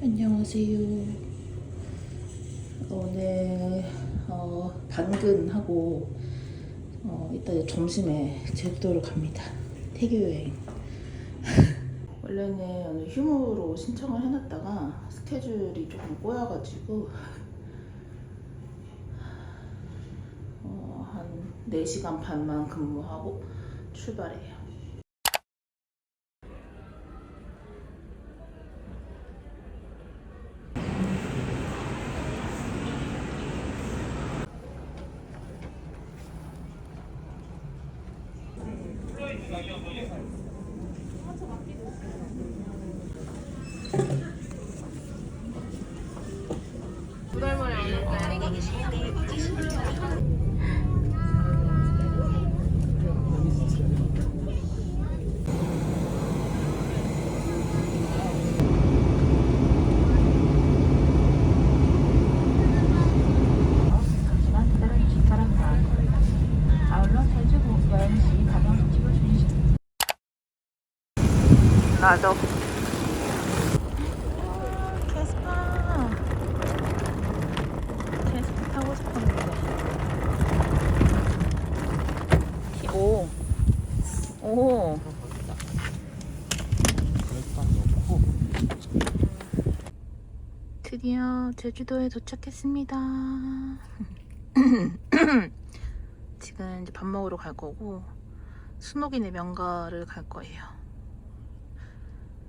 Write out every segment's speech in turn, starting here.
안녕하세요. 오늘 어, 당근하고 어, 이따 점심에 제주도를 갑니다. 태교 여행. 원래는 오늘 휴무로 신청을 해놨다가 스케줄이 조금 꼬여가지고 어, 한 4시간 반만 근무하고 출발해요. 잠시만 기다려주시기 바랍니다. 아울러 제주도 여행 시 가방 수칙을 준수하십시오. 나도. 캐스파. 캐스파 타고 싶었는데. 오. 오. 드디어 제주도에 도착했습니다. 지금 이제 밥 먹으러 갈 거고 순옥이네 명가를 갈 거예요.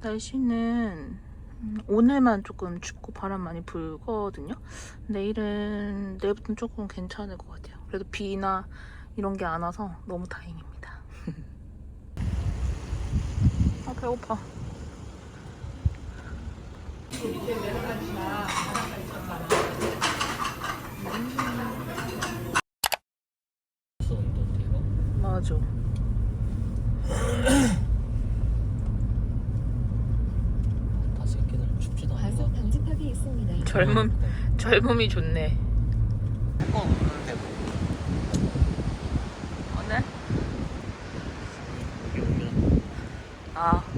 날씨는 음, 오늘만 조금 춥고 바람 많이 불거든요. 내일은 내일부터는 조금 괜찮을 것 같아요. 그래도 비나 이런 게 안 와서 너무 다행입니다. 아 배고파. 맞아. 다 새끼들 춥지도 않은 거 과속 방지턱이 있습니다. 젊음 젊음이 좋네. 오늘? 아.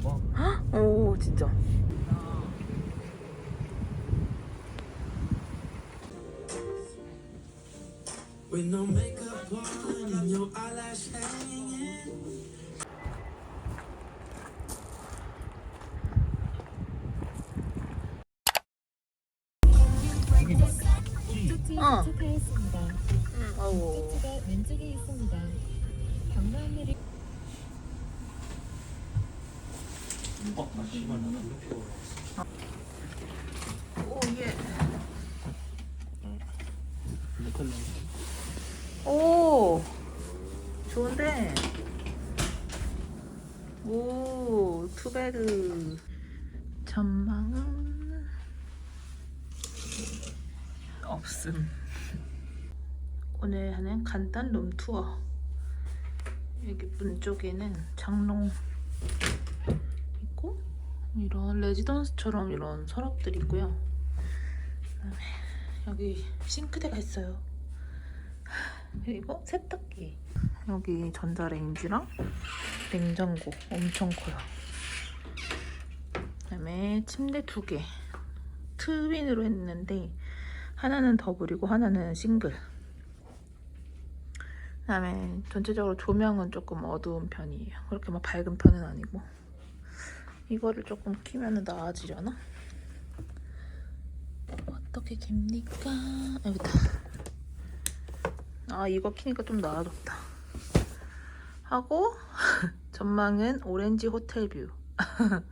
건가 봐 오, 진짜. With no makeup on and your eyelash hanging. 목적지에 어. 아우. 목적지가 왼쪽에 있습니다. 경로 안내를 어? 아 씨발 나 담배 피우러 왔어 오, 예. 오. 좋은데. 오, 투베르. 전망은 없음. 오늘 하는 간단 룸 투어. 여기 문 쪽에는 장롱 이런 레지던스처럼 이런 서랍들이 있고요. 그다음에 여기 싱크대가 있어요. 그리고 세탁기. 여기 전자레인지랑 냉장고 엄청 커요. 그다음에 침대 두 개. 트윈으로 했는데 하나는 더블이고 하나는 싱글. 그다음에 전체적으로 조명은 조금 어두운 편이에요. 그렇게 막 밝은 편은 아니고. 이거를 조금 키면 나아지려나? 어떻게 깁니까? 여기다. 아 이거 키니까 좀 나아졌다. 하고 전망은 오렌지 호텔 뷰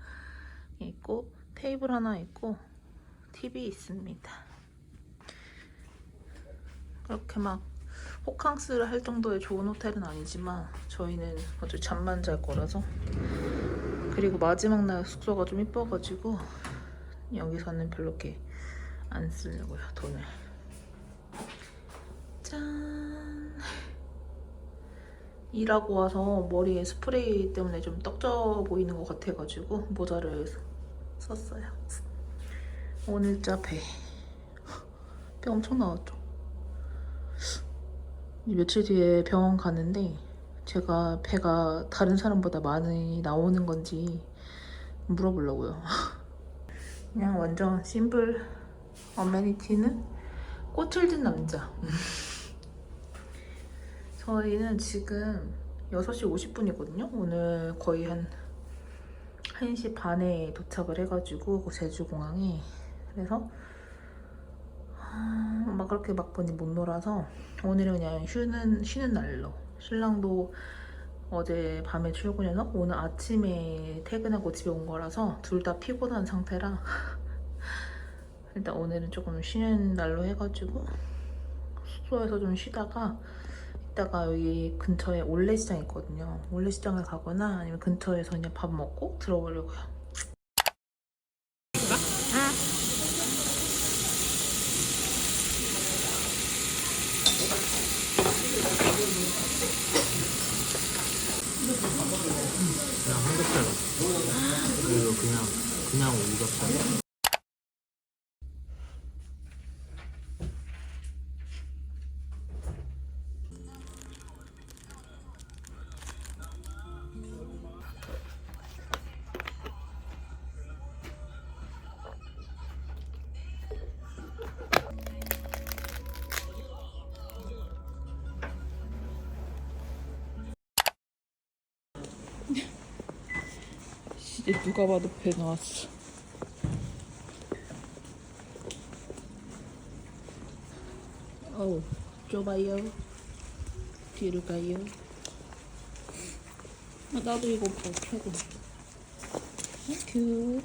있고 테이블 하나 있고 TV 있습니다. 그렇게 막 호캉스를 할 정도의 좋은 호텔은 아니지만 저희는 어차피 잠만 잘 거라서 그리고 마지막 날 숙소가 좀 이뻐가지고 여기서는 별로 이렇게 안 쓰려고요 돈을 짠 일하고 와서 머리에 스프레이 때문에 좀 떡져 보이는 것 같아가지고 모자를 썼어요 오늘자 배. 배 엄청 나왔죠. 이 며칠 뒤에 병원 가는데 제가 배가 다른 사람보다 많이 나오는 건지 물어보려고요. 그냥 완전 심플 어메니티는 꽃을 든 남자. 저희는 지금 6시 50분이거든요. 오늘 거의 한 1시 반에 도착을 해가지고 그 제주공항에 그래서 아, 막 그렇게 막 많이 못 놀아서 오늘은 그냥 쉬는 쉬는 날로 신랑도 어제 밤에 출근해서 오늘 아침에 퇴근하고 집에 온 거라서 둘 다 피곤한 상태라 일단 오늘은 조금 쉬는 날로 해가지고 숙소에서 좀 쉬다가 이따가 여기 근처에 올레시장 있거든요. 올레시장을 가거나 아니면 근처에서 그냥 밥 먹고 들어오려고요 그냥 삼겹살 그냥 그냥 오겹살 이제 누가 봐도 배 나왔어. 어우, 좁아요. 뒤로 가요. 아, 나도 이거 봐, 최고. 땡큐.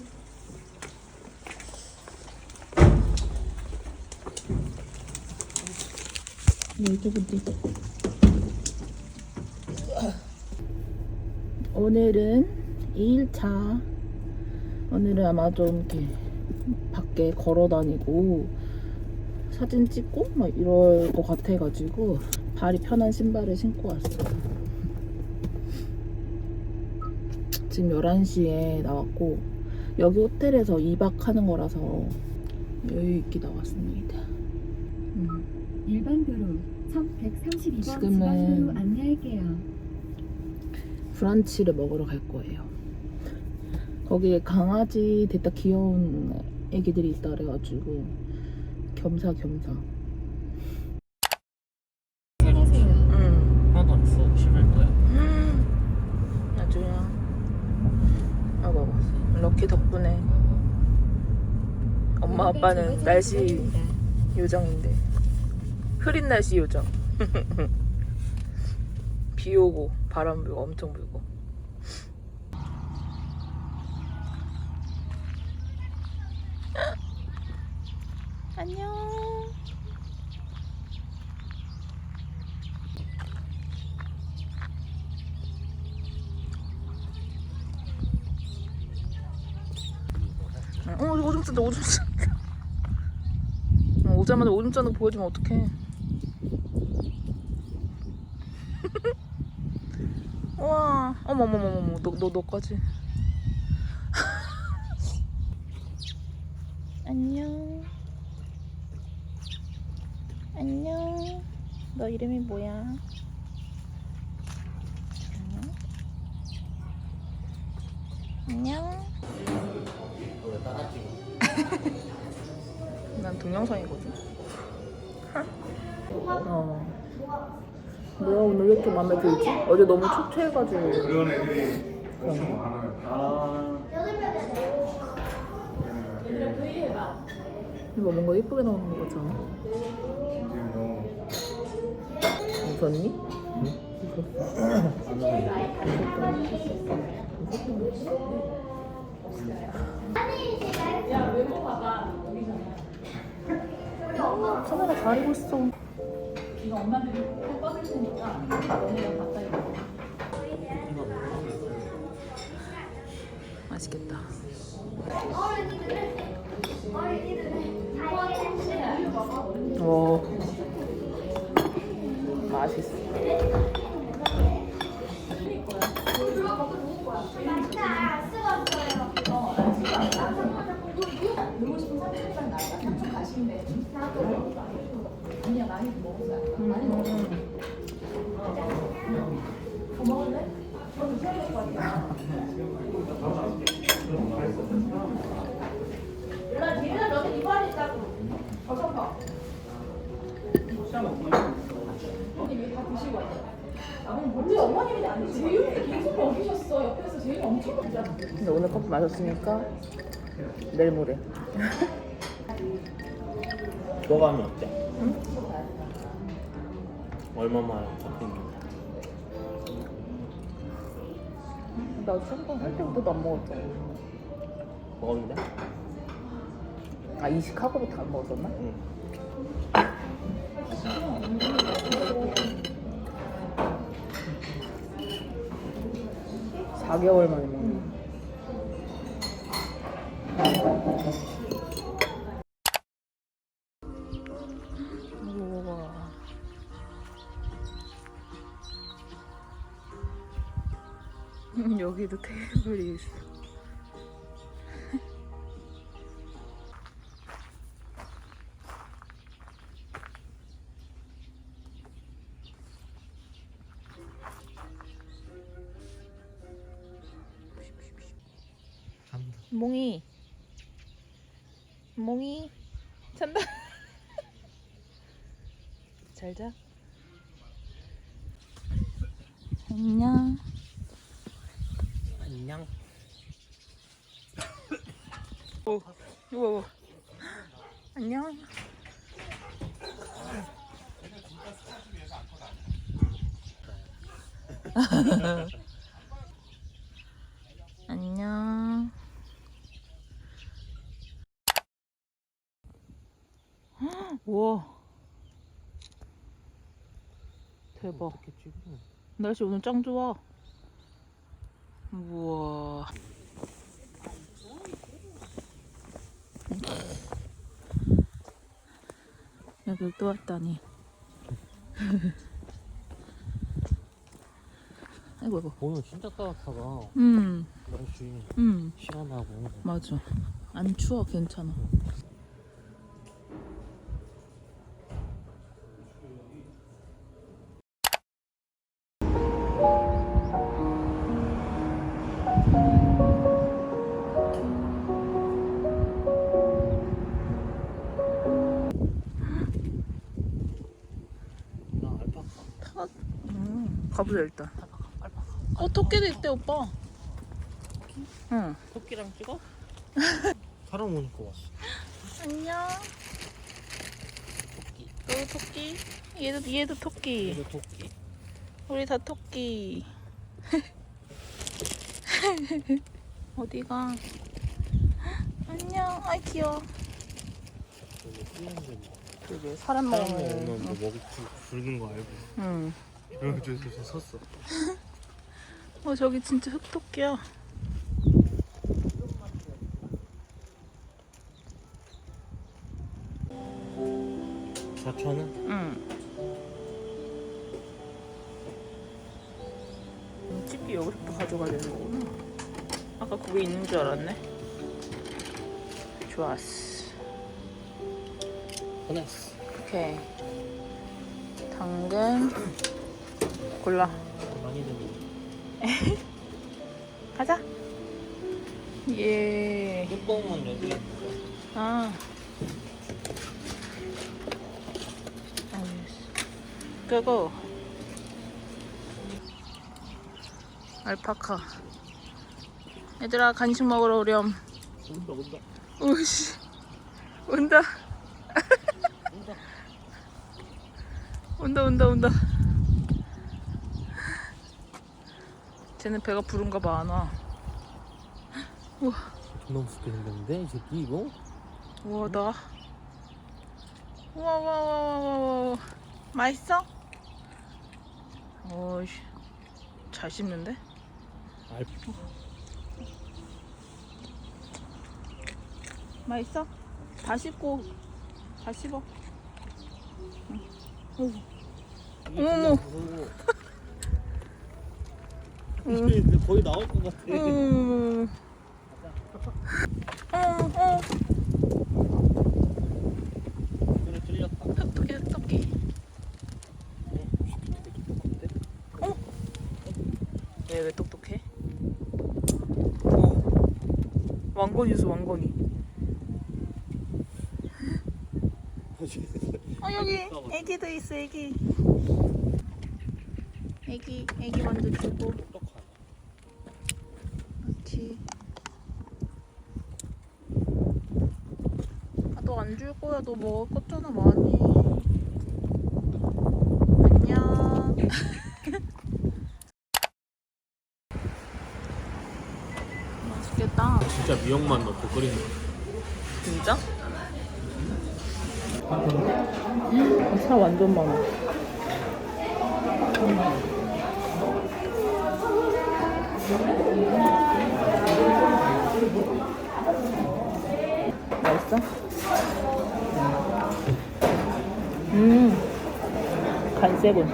네, 좁은데. 오늘은 2일차 오늘은 아마 좀 이렇게 밖에 걸어 다니고 사진 찍고 막 이럴 것 같아가지고 발이 편한 신발을 신고 왔어요 지금 11시에 나왔고 여기 호텔에서 2박 하는 거라서 여유 있게 나왔습니다 음. 일반 도로 1132번 지금은- 안내할게요. 브런치를 먹으러 갈 거예요. 거기에 강아지 됐다 귀여운 애기들이 있다 그래가지고 겸사겸사. 찾으세요. 응. 하나도 안 추워 11도야 아주 그냥 아이고 럭키 덕분에 엄마 아빠는 날씨 요정인데 흐린 날씨 요정. 비 오고 바람 불고 엄청 불고. 안녕. 어, 오줌 싼다, 오줌 싼다. 어, 오자마자 오줌 싸는 거 보여주면 어떡해. 와, 어머머머머머, 너, 너, 너까지. 안녕. 안녕. 너 이름이 뭐야? 응? 안녕. 난 동영상이거든. 어. 뭐야 오늘 왜 이렇게 마음에 들지? 어제 너무 초췌해가지고. 그런 애들이 엄청 많아요. 아 이거 뭔가 예쁘게 나오는 거. 지금 너무 웃었니? 카메라 가리고 있어. 이거 엄마들이 꼭 꺼줄 테니까 너네가 가까이 와. 맛있겠다. 오. 맛있어. 놀고 싶은 사람들이랑 나가 삼촌 가시면 돼. 아니야 많이 먹었어. 많이 먹었어. 더 먹을래? 그럼 해야 될것 같아. 유라 뒤에 너는 이빨 있다고. 어서 봐. 언니 왜다 드시고 어머님이. 제육이 계속 먹이셨어. 옆 근데 오늘 커피 마셨으니까 내일 모레. 소감이 어때? 얼마만 커피인데? 나 수영장 할 때부터도 안 먹었잖아. 먹었는데? 아 이식하고부터 안 먹었었나? 응. 4개월 만에 먹는. 몽이. 잔다. 잘 자. 안녕. 안녕. 오, 이거 봐. 안녕. 안녕. 우와. 대박. 어떻게 찍어? 날씨 오늘 짱 좋아. 우와. 여기 또 왔다니. 아이고, 아이고. 오늘 진짜 따뜻하다. 음, 날씨 음, 시원하고. 맞아. 안 추워, 괜찮아. 나 가보자, 일단. 어, 토끼도 있대, 오빠. 응. 토끼랑 찍어? 사람 오니까 왔어. 안녕. 너도 토끼? 얘도 얘도 토끼. 이거 토끼. 우리 다 토끼. 어디가? 안녕. 아이 귀여워. 뭐. 그게 사람 사람 먹는. 오면 뭐 부- 부르는 거 알고. 응. 이러고 저기서 섰어. 어 저기 진짜 흑토끼야. 저천은? 응. 집게 여기서부터 가져가야 되는 거구나. 아까 그게 있는 줄 알았네. 좋았어. 보냈어. 오케이. 당근. 골라. 가자. 예. 뚜껑은 여기. 아. 끄고. 알파카. 얘들아 간식 먹으러 오렴. 온다 온다. 오씨. 온다. 온다. 온다 온다 온다. 쟤는 배가 부른가 봐 안 와. 우와 존나 무섭게 생겼는데 이 새끼 이거? 우와 나. 우와 우와 우와 우와 우와. 맛있어? 어이씨 잘 씹는데? 알 맛있어? 다 씹고 다 씹어. 응. 오. 어머. 이게 거의 나올 것 같아. 음. 어, 어. 어? 얘 왜 똑똑해? 어. 왕건이었어, 왕건이. 어, 여기 애기도 있어, 애기. 애기, 애기 먼저 주고. 그렇지. 아, 너 안 줄 거야. 너 먹을 거잖아, 많이. 안녕. 맛있겠다. 진짜 미역만 넣고 끓이는 거. 진짜? 차 완전 많아. 맛있어? 음, 간세군.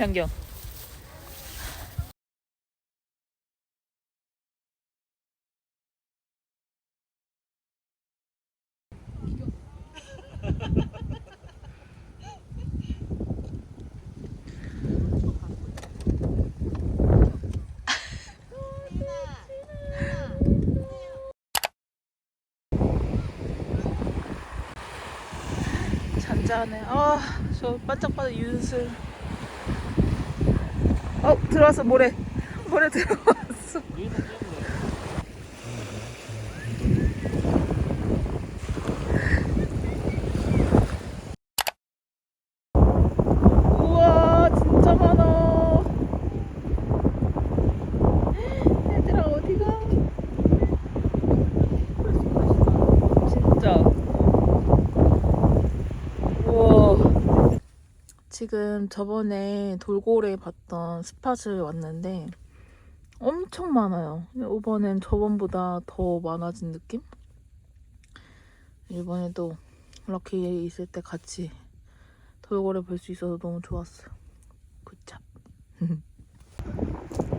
양경. 잔잔해. 아, 저 반짝반짝 윤슬. 어, 들어왔어, 모래. 모래 들어왔어. 우와, 진짜 많아. 얘들아, 어디가? 진짜. 우와. 지금 저번에 돌고래 봤던 스팟을 왔는데 엄청 많아요. 이번엔 저번보다 더 많아진 느낌? 이번에도 럭키 있을 때 같이 돌고래 볼 수 있어서 너무 좋았어요. 굿잡.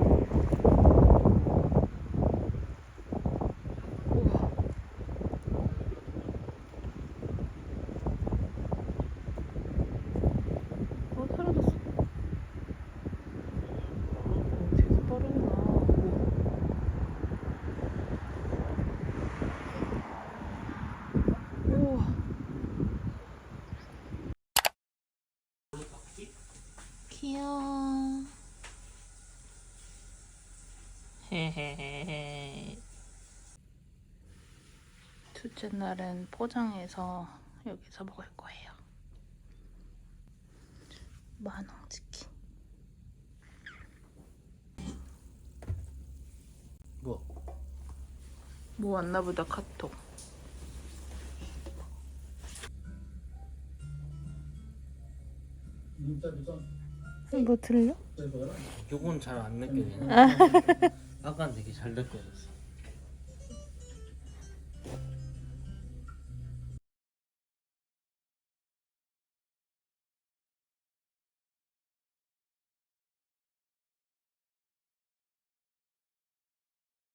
우와. 어, 사라졌어. 어, 되게 빠르구나. 우와. 우와. 귀여워. 헤헤헤헤. 둘째 날은 포장해서 여기서 먹을 거예요. 만원 치킨. 뭐? 뭐 왔나 보다 카톡. 뭐 들려? 요건 잘 안 느껴지네. 아까는 되게 잘 느껴졌어.